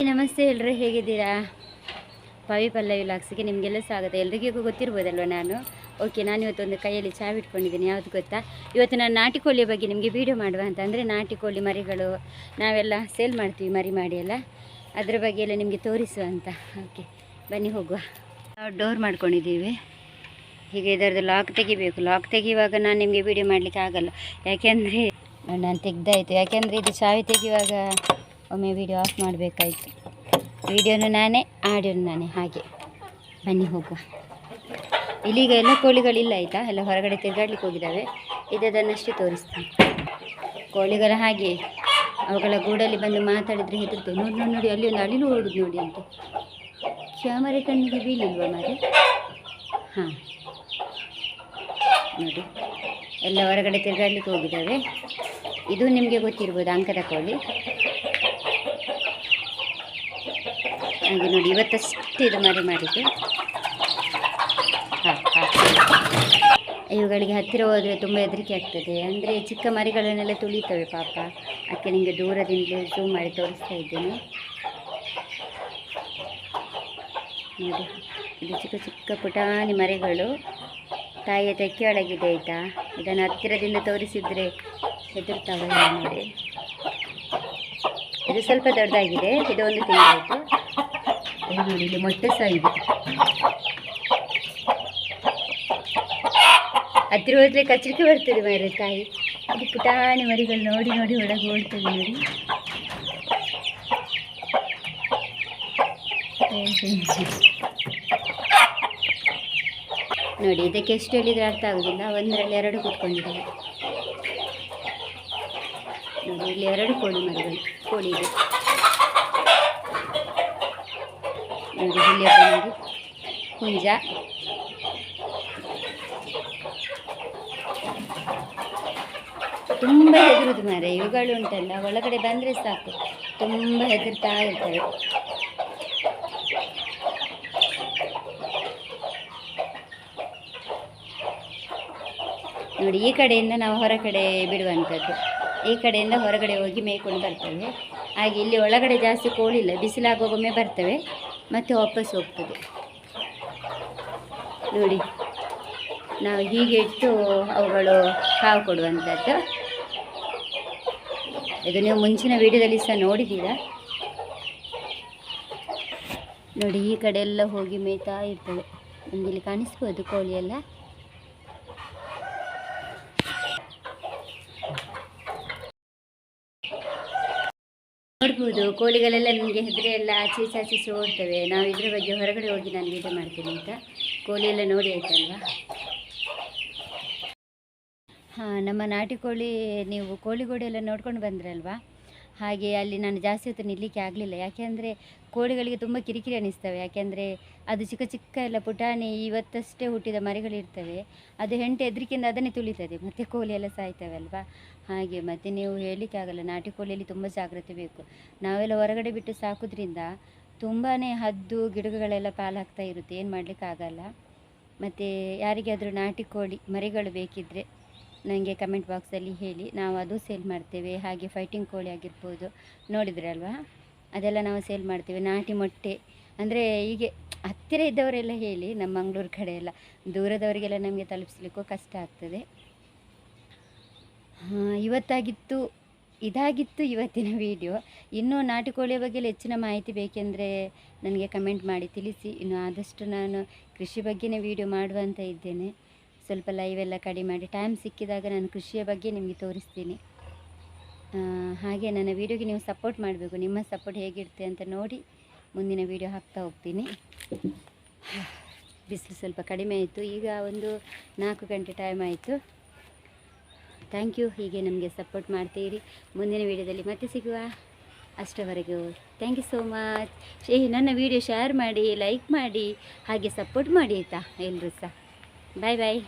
ನಮಸ್ತೆ ಎಲ್ಲರೂ ಹೇಗಿದ್ದೀರಾ? ಪವಿ ಪಲ್ಲವಿ ಲಾಕ್ಸಿಗೆ ನಿಮಗೆಲ್ಲ ಸ್ವಾಗತ. ಎಲ್ರಿಗೂ ಗೊತ್ತಿರ್ಬೋದಲ್ವ ನಾನು? ಓಕೆ ನಾನು ಇವತ್ತು ಒಂದು ಕೈಯಲ್ಲಿ ಚಾವ್ ಇಟ್ಕೊಂಡಿದ್ದೀನಿ. ಯಾವುದು ಗೊತ್ತಾ? ಇವತ್ತು ನಾನು ನಾಟಿ ಕೋಳಿಯ ಬಗ್ಗೆ ನಿಮಗೆ ವೀಡಿಯೋ ಮಾಡುವ ಅಂತ. ಅಂದರೆ ನಾಟಿ ಕೋಳಿ ಮರಿಗಳು, ನಾವೆಲ್ಲ ಸೇಲ್ ಮಾಡ್ತೀವಿ ಮರಿ ಮಾಡಿ ಎಲ್ಲ. ಅದ್ರ ಬಗ್ಗೆ ಎಲ್ಲ ನಿಮಗೆ ತೋರಿಸುವ ಅಂತ. ಓಕೆ ಬನ್ನಿ ಹೋಗುವ. ನಾವು ಡೋರ್ ಮಾಡ್ಕೊಂಡಿದ್ದೀವಿ. ಹೀಗೆ ಇದರದ್ದು ಲಾಕ್ ತೆಗಿಬೇಕು. ಲಾಕ್ ತೆಗೆಯುವಾಗ ನಾನು ನಿಮಗೆ ವೀಡಿಯೋ ಮಾಡಲಿಕ್ಕೆ ಆಗಲ್ಲ. ಯಾಕೆಂದರೆ, ನಾನು ತೆಗ್ದಾಯಿತು. ಯಾಕೆಂದರೆ ಇದು ಚಾವಿ ತೆಗೆಯುವಾಗ ಒಮ್ಮೆ ವಿಡಿಯೋ ಆಫ್ ಮಾಡಬೇಕಾಯ್ತು. ವಿಡಿಯೋನು ನಾನೇ, ಆಡಿಯೋನು ನಾನೇ. ಹಾಗೆ. ಬನ್ನಿ ಹೋಗುವ. ಇಲ್ಲಿಗ ಎಲ್ಲ ಕೋಳಿಗಳಿಲ್ಲ ಆಯಿತಾ? ಎಲ್ಲ ಹೊರಗಡೆ ತಿರುಗಾಡ್ಲಿಕ್ಕೆ ಹೋಗಿದ್ದಾವೆ ಇದನ್ನಷ್ಟೇ ತೋರಿಸ್ತೀನಿ. ಕೋಳಿಗಳ ಹಾಗೆ ಅವುಗಳ ಗೂಡಲ್ಲಿ ಬಂದು ಮಾತಾಡಿದರೆ ಹೆದರ್ತೇವೆ ನೋಡಿ ನೋಡಿ ನೋಡಿ, ಅಲ್ಲಿ ಒಂದು ಅಳಿಲು ಓಡುದು ನೋಡಿ ಅಂತ. ಕ್ಯಾಮರೆ ಕಣ್ಣಿಗೆ ಬೀಳಿಲ್ವ ಮಾರೆ? ಹಾಂ. ನೋಡಿ. ಎಲ್ಲ ಹೊರಗಡೆ ತಿರುಗಾಡ್ಲಿಕ್ಕೆ ಹೋಗಿದ್ದಾವೆ ಇದು ನಿಮಗೆ ಗೊತ್ತಿರ್ಬೋದು ಅಂಕದ ಕೋಳಿ. ಹಾಗೆ ನೋಡಿ, ಇವತ್ತಷ್ಟು ಇದು ಮಾಡಿ ಮಾಡಿದ್ದು. ಹಾಂ ಇವುಗಳಿಗೆ ಹತ್ತಿರ ಹೋದರೆ ತುಂಬ ಹೆದರಿಕೆ ಆಗ್ತದೆ. ಅಂದರೆ ಚಿಕ್ಕ ಮರಿಗಳನ್ನೆಲ್ಲ ತುಳಿತವೆ ಪಾಪ. ಅದಕ್ಕೆ ನಿಮಗೆ ದೂರದಿಂದ ಝೂಮ್ ಮಾಡಿ ತೋರಿಸ್ತಾ ಇದ್ದೇನೆ. ನೋಡಿ, ಇದು ಚಿಕ್ಕ ಚಿಕ್ಕ ಪುಟಾಣಿ ಮರಿಗಳು. ತಾಯಿಯ ತೆಕ್ಕೆಯೊಳಗಿದೆ ಆಯಿತಾ? ಇದನ್ನು ಹತ್ತಿರದಿಂದ ತೋರಿಸಿದರೆ ಹೆದರ್ತಾವೆ ನೋಡಿ. ಇದು ಸ್ವಲ್ಪ ದೊಡ್ಡದಾಗಿದೆ. ಇದು ಒಂದು ತಿಂಗಳಾಯಿತು ಇದು ನೋಡಿ ಇಲ್ಲಿ ಮೊಟ್ಟೆ ಸಹ ಇದೆ. ಹತ್ತಿರ ಹೋದರೆ ಕಚ್ಚಲಿಕ್ಕೆ ಬರ್ತದೆ ಮಾರೆ ತಾಯಿ. ಅದು ಪುಟಾಣಿ ಮರಿಗಳು ನೋಡಿ ನೋಡಿ ಒಳಗೆ ಓಡ್ತದೆ ನೋಡಿ. ನೋಡಿ ಇದಕ್ಕೆ ಎಷ್ಟು ಹೇಳಿದರೆ ಅರ್ಥ ಆಗೋದಿಲ್ಲ. ಒಂದರಲ್ಲಿ ಎರಡು ಕೂತ್ಕೊಂಡಿದ್ದಾರೆ ನೋಡಿ, ಇಲ್ಲಿ ಎರಡು ಕೋಳಿ ಮರಿಗಳು, ಕೋಳಿ ಇದೆ. ನೋಡಿ, ಇಲ್ಲಿ ಬಂದು ಹುಂಜ. ತುಂಬ ಹೆದರುದು ಮಾರೆ ಇವುಗಳು ಉಂಟಲ್ಲ, ಒಳಗಡೆ ಬಂದರೆ ಸಾಕು. ತುಂಬ ಹೆದರ್ತಾ ಇರ್ತವೆ ನೋಡಿ, ಈ ಕಡೆಯಿಂದ ನಾವು ಹೊರಗಡೆ ಬಿಡುವಂಥದ್ದು. ಈ ಕಡೆಯಿಂದ ಹೊರಗಡೆ ಹೋಗಿ ಮೇಯ್ಕೊಂಡು ಬರ್ತವೆ. ಹಾಗೆ ಇಲ್ಲಿ ಒಳಗಡೆ ಜಾಸ್ತಿ ಕೋಳಿ ಇಲ್ಲ ಬಿಸಿಲಾಗೋಗೊಮ್ಮೆ ಬರ್ತವೆ, ಮತ್ತೆ ವಾಪಸ್ ಹೋಗ್ತದೆ. ನೋಡಿ, ನಾವು ಹೀಗೆ ಇಟ್ಟು ಅವುಗಳು ಕಾವು ಕೊಡುವಂಥದ್ದು. ಇದು ನೀವು ಮುಂಚಿನ ವಿಡಿಯೋದಲ್ಲಿ ಸಹ ನೋಡಿದ್ದೀರಾ? ನೋಡಿ, ಈ ಕಡೆ ಎಲ್ಲ ಹೋಗಿ ಮೇಯ್ತಾ ನಿಮಗೆ ಇಲ್ಲಿ ಕಾಣಿಸ್ಬೋದು ಕೋಳಿ ಎಲ್ಲ ನೋಡ್ಬೋದು ಕೋಳಿಗಳೆಲ್ಲ ನಿಮಗೆ ಹೆದರಿ ಎಲ್ಲ ಆಚೆ ಈಚೆ ಆಚೆ ಓಡ್ತವೆ ನಾವು ಇದ್ರ ಬಗ್ಗೆ ಹೊರಗಡೆ ಹೋಗಿ ನಾನು ಇದು ಮಾಡ್ತೀನಿ ಅಂತ ಕೋಳಿ ಎಲ್ಲ ನೋಡಿ ಆಯ್ತಲ್ವಾ? ಹಾಂ, ನಮ್ಮ ನಾಟಿ ಕೋಳಿ ನೀವು ಕೋಳಿಗೋಡೆಲ್ಲ ನೋಡ್ಕೊಂಡು ಬಂದ್ರಲ್ವಾ? ಹಾಗೆ ಅಲ್ಲಿ ನಾನು ಜಾಸ್ತಿ ಹೊತ್ತು ನಿಲ್ಲಿಕ್ಕೆ ಆಗಲಿಲ್ಲ. ಯಾಕೆಂದರೆ ಕೋಳಿಗಳಿಗೆ ತುಂಬ ಕಿರಿಕಿರಿ ಅನ್ನಿಸ್ತವೆ ಯಾಕೆಂದರೆ ಅದು ಚಿಕ್ಕ ಚಿಕ್ಕ ಎಲ್ಲ ಪುಟಾಣಿ ಇವತ್ತಷ್ಟೇ ಹುಟ್ಟಿದ ಮರಿಗಳಿರ್ತವೆ ಅದು ಹೆಂಟೆ ಎದ್ರಿಕಿಂದ ಅದನ್ನೇ ತುಳಿತದೆ. ಮತ್ತು ಕೋಳಿ ಎಲ್ಲ ಸಾಯ್ತವೆ ಅಲ್ವಾ ಹಾಗೆ ಮತ್ತು ನೀವು ಹೇಳಲಿಕ್ಕೆ ಆಗಲ್ಲ. ನಾಟಿ ಕೋಳಿಯಲ್ಲಿ ತುಂಬ ಜಾಗ್ರತೆ ಬೇಕು. ನಾವೆಲ್ಲ ಹೊರಗಡೆ ಬಿಟ್ಟು ಸಾಕೋದ್ರಿಂದ ತುಂಬಾ ಹದ್ದು, ಗಿಡಗಳೆಲ್ಲ ಪಾಲಾಗ್ತಾ ಇರುತ್ತೆ. ಏನು ಮಾಡಲಿಕ್ಕಾಗಲ್ಲ ಮತ್ತು ಯಾರಿಗಾದರೂ ನಾಟಿ ಕೋಳಿ ಮರಿಗಳು ಬೇಕಿದ್ದರೆ ನನಗೆ ಕಮೆಂಟ್ ಬಾಕ್ಸಲ್ಲಿ ಹೇಳಿ ನಾವು ಅದು ಸೇಲ್ ಮಾಡ್ತೇವೆ, ಹಾಗೆ ಫೈಟಿಂಗ್ ಕೋಳಿ ಆಗಿರ್ಬೋದು, ನೋಡಿದ್ರಲ್ವಾ? ಅದೆಲ್ಲ ನಾವು ಸೇಲ್ ಮಾಡ್ತೇವೆ, ನಾಟಿ ಮೊಟ್ಟೆ. ಅಂದರೆ ಹೀಗೆ ಹತ್ತಿರ ಇದ್ದವರೆಲ್ಲ ಹೇಳಿ, ನಮ್ಮ ಮಂಗಳೂರು ಕಡೆ ಎಲ್ಲ. ದೂರದವರಿಗೆಲ್ಲ ನಮಗೆ ತಲುಪಿಸ್ಲಿಕ್ಕೂ ಕಷ್ಟ ಆಗ್ತದೆ. ಇವತ್ತಾಗಿತ್ತು, ಇದಾಗಿತ್ತು ಇವತ್ತಿನ ವಿಡಿಯೋ ಇನ್ನೂ ನಾಟಿ ಕೋಳಿಯ ಬಗ್ಗೆ ಹೆಚ್ಚಿನ ಮಾಹಿತಿ ಬೇಕೆಂದರೆ ನನಗೆ ಕಮೆಂಟ್ ಮಾಡಿ ತಿಳಿಸಿ. ಇನ್ನು ಆದಷ್ಟು ನಾನು ಕೃಷಿ ಬಗ್ಗೆನೇ ವಿಡಿಯೋ ಮಾಡುವ ಅಂತ ಇದ್ದೇನೆ. ಸ್ವಲ್ಪ ಲೈವ್ ಎಲ್ಲ ಕಡಿಮೆ ಮಾಡಿ ಟೈಮ್ ಸಿಕ್ಕಿದಾಗ ನಾನು ಕೃಷಿಯ ಬಗ್ಗೆ ನಿಮಗೆ ತೋರಿಸ್ತೀನಿ. ಹಾಗೆ ನನ್ನ ವೀಡಿಯೋಗೆ ನೀವು ಸಪೋರ್ಟ್ ಮಾಡಬೇಕು. ನಿಮ್ಮ ಸಪೋರ್ಟ್ ಹೇಗಿರುತ್ತೆ ಅಂತ ನೋಡಿ ಮುಂದಿನ ವೀಡಿಯೋ ಹಾಕ್ತಾ ಹೋಗ್ತೀನಿ. ಬಿಸಿಲು ಸ್ವಲ್ಪ ಕಡಿಮೆ ಆಯಿತು. ಈಗ ಒಂದು ನಾಲ್ಕು ಗಂಟೆ ಟೈಮ್ ಆಯಿತು. ಥ್ಯಾಂಕ್ ಯು ಹೀಗೆ ನಮಗೆ ಸಪೋರ್ಟ್ ಮಾಡ್ತೀರಿ. ಮುಂದಿನ ವೀಡಿಯೋದಲ್ಲಿ ಮತ್ತೆ ಸಿಗುವ. ಅಷ್ಟವರೆಗೂ ಥ್ಯಾಂಕ್ ಯು ಸೋ ಮಚ್ ಶೇ ನನ್ನ ವೀಡಿಯೋ ಶೇರ್ ಮಾಡಿ ಲೈಕ್ ಮಾಡಿ, ಹಾಗೆ ಸಪೋರ್ಟ್ ಮಾಡಿ ಆಯಿತಾ ಎಲ್ಲರೂ ಸಹ. ಬಾಯ್ ಬಾಯ್